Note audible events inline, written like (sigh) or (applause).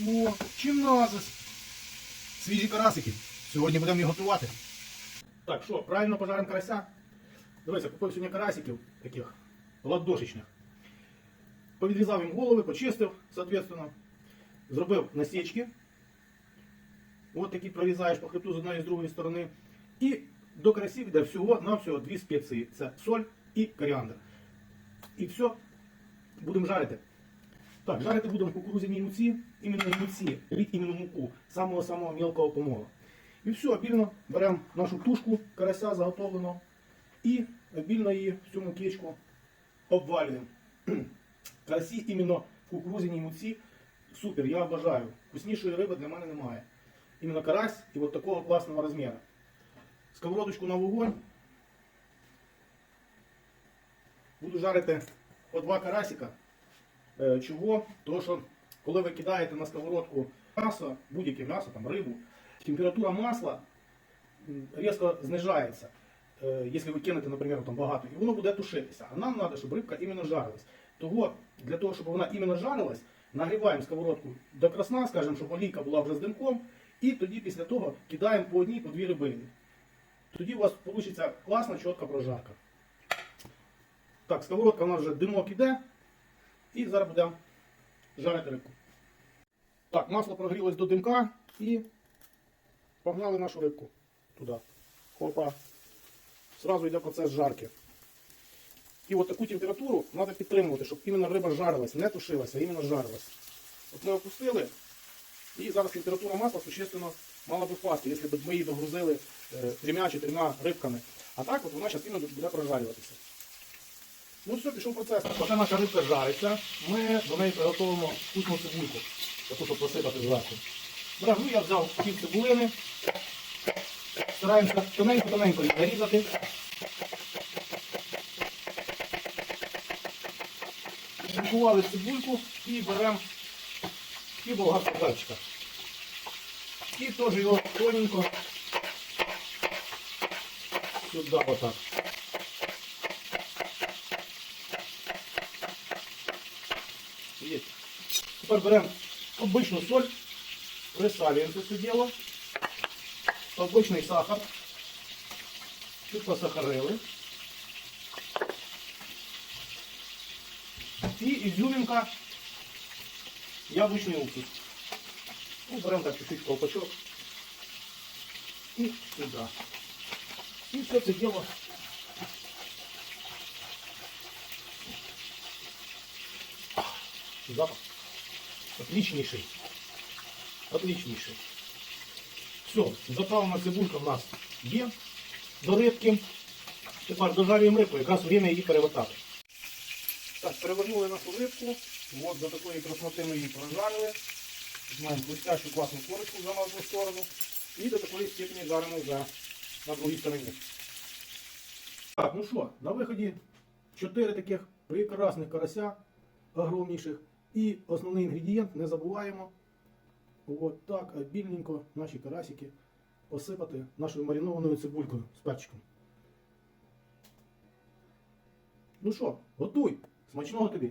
О, чим назис? Свіжі карасики. Сьогодні будемо їх готувати. Так, що, правильно пожаримо карася? Дивися, купив сьогодні карасиків таких ладошечних. Повідрізав їм голови, почистив, соответственно. Зробив насічки. От такі прорізаєш по хребту з одної і з другої сторони. І до карасів йде всього на всього дві спеції. Це соль і коріандр. І все, будемо жарити. Так, жарити будемо в кукурузяній муці, іменно муці, літь іменно муку, самого-самого мілкого помолу. І все, обільно беремо нашу тушку карася заготовленого і обільно її в цю мукечку обвалюємо. (clears throat) Карасі іменно в кукурузяній муці супер, я обожаю. Вкуснішої риби для мене немає. Іменно карась і от такого класного розміру. Сковородочку на вогонь. Буду жарити по два карасика. Е, Чого? Тому що коли ви кидаєте на сковородку м'ясо, будь-яке м'ясо, там рибу, температура масла різко знижається. Е, Якщо ви кинете, наприклад, там багато, і воно буде тушитися. А нам треба, щоб рибка іменно жарилась. Того, для того, щоб вона іменно жарилась, нагріваємо сковородку до красна, скажімо, щоб олійка була вже з димком, і тоді після того кидаємо по одній, по дві рибини. Тоді у вас вийде класна, чітка прожарка. Так, сковородка у нас вже димок іде. І зараз будемо жарити рибку. Так, масло прогрілось до димка і погнали нашу рибку туди. Опа. Сразу йде процес жарки. І от таку температуру треба підтримувати, щоб іменно риба жарилась, не тушилася, а іменно жарилась. От ми опустили, і зараз температура масла существенно мала би впасти, якщо б ми її догрузили е, трьома чи трьома рибками. А так от вона зараз іменно буде прожарюватися. Ну все, пішов процес. Поки наша рибка жариться, ми до неї приготуємо вкусну цибульку, таку, щоб посипати зверху. Брагу я взяв пів цибулини. Стараємося тоненько-тоненько її нарізати. Змікували цибульку і беремо і болгарського перчика. І теж його тоненько сюди отак. Тепер беремо обичну соль, присалюємо це все діло, обичний сахар, чуть посахарили. І ізюмінка, яблучний уксус. Ну, беремо так чуть-чуть колпачок. І сюди. І все це діло Запах. Отличнейший. Отличнейший. Все, заправлена цибулька в нас є до рибки. Тепер дожарюємо рибку, якраз время її перевертати. Так, перевернули нашу рибку. От до такої красноти ми її прожарили. Маємо блестящу класну корочку за одну сторону. І до такої степені жаримо вже на другій стороні. Так, ну що, на виході чотири таких прекрасних карася огромніших. І основний інгредієнт не забуваємо. От так обільненько наші карасики посипати нашою маринованою цибулькою з перчиком. Ну що, готуй! Смачного тобі!